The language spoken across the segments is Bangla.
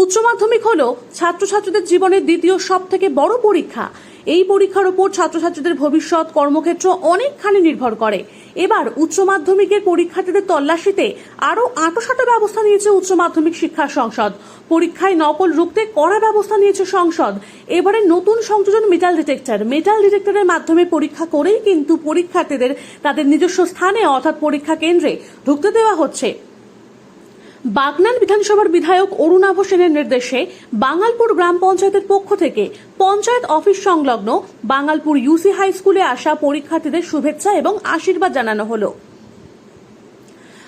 উচ্চ মাধ্যমিক হলো ছাত্রছাত্রীদের জীবনের দ্বিতীয় সব থেকে বড় পরীক্ষা। এই পরীক্ষার উপর ছাত্রছাত্রীদের ভবিষ্যৎ কর্মক্ষেত্র অনেকখানি নির্ভর করে। এবার উচ্চ মাধ্যমিকের পরীক্ষার্থীদের তল্লাশিতে আরও আঁটোসাঁটো ব্যবস্থা নিয়েছে উচ্চ মাধ্যমিক শিক্ষা সংসদ। পরীক্ষায় নকল রুখতে কড়া ব্যবস্থা নিয়েছে সংসদ। এবারে নতুন সংযোজন মেটাল ডিটেক্টর মেটাল ডিটেক্টরের মাধ্যমে পরীক্ষা করেই কিন্তু পরীক্ষার্থীদের তাদের নিজস্ব স্থানে অর্থাৎ পরীক্ষা কেন্দ্রে ঢুকতে দেওয়া হচ্ছে। বাগনান বিধানসভার বিধায়ক অরুণাভ সেনের নির্দেশে বাঙালপুর গ্রাম পঞ্চায়েতের পক্ষ থেকে পঞ্চায়েত অফিস সংলগ্ন বাঙালপুর ইউসি হাই স্কুলে আসা পরীক্ষার্থীদের শুভেচ্ছা এবং আশীর্বাদ জানানো হলো।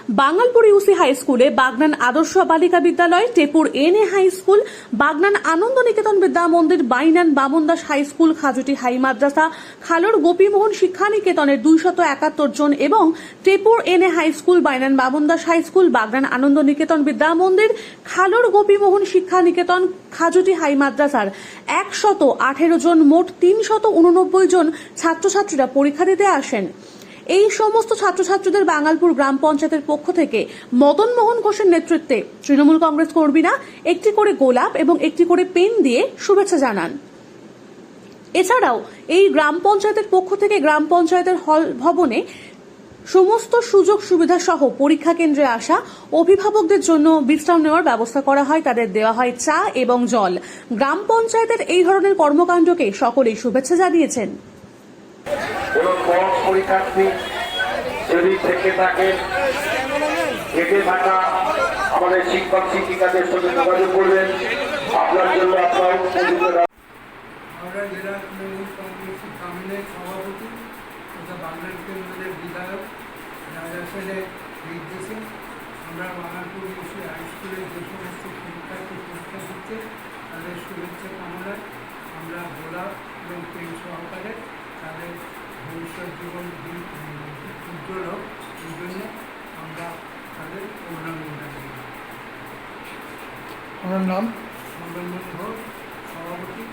বাঙালপুর ইউসি হাই স্কুলে Bagnan Adarsha Balika Vidyalaya, Tepur N A high school, Bagnan Ananda Niketan Vidya Mandir Bainan Bamandas high school, Khajuti high Madrasa, Khalore Gopimohan Shiksha নিকেতনের দুইশত একাত্তর জন এবং Tepur N A high school, Bainan Bamandas high school, Bagnan Ananda Niketan Vidya Mandir Khalore Gopimohan শিক্ষা নিকেতন খাজুটি হাই মাদ্রাসার একশত আঠেরো জন, মোট তিনশত উননব্বই জন ছাত্রছাত্রীরা পরীক্ষা দিতে আসেন। এই সমস্ত ছাত্রছাত্রীদের বাঙালপুর গ্রাম পঞ্চায়েতের পক্ষ থেকে মদন মোহন ঘোষের নেতৃত্বে তৃণমূল কংগ্রেস কর্মীরা একটি করে গোলাপ এবং একটি করে পেন দিয়ে শুভেচ্ছা জানান। এছাড়াও এই গ্রাম পঞ্চায়েতের পক্ষ থেকে গ্রাম পঞ্চায়েতের হল ভবনে সমস্ত সুযোগ সুবিধা সহ পরীক্ষা কেন্দ্রে আসা অভিভাবকদের জন্য বিশ্রাম নেওয়ার ব্যবস্থা করা হয়, তাদের দেওয়া হয় চা এবং জল। গ্রাম পঞ্চায়েতের এই ধরনের কর্মকাণ্ডকে সকলেই শুভেচ্ছা জানিয়েছেন। কোন কম পরীক্ষার্থী যদি থেকে থাকে থেকে থাকা আমাদের শিক্ষক, শিক্ষিকাদের সঙ্গে যোগাযোগ করবেন। আপনার জন্য আপনার জেলা তৃণমূল সামনে সভাপতি তথা বাংলার কেন্দ্রের বিধায়ক রাজা সেনের নির্দেশে আমরা বাঙালপুর ইউসি হাই স্কুলে যে সমস্ত পরীক্ষার্থী পরীক্ষা দিচ্ছে তাদের শুভেচ্ছা কামনায় আমরা গোলাপ এবং পেন সহকারে তাদের ভবিষ্যৎ জীবন উজ্জ্বল হোক। এই জন্য আমরা তাদের অভিনন্দন জানাই। ওনার নাম? মঙ্গলমণি হোক। সভাপতি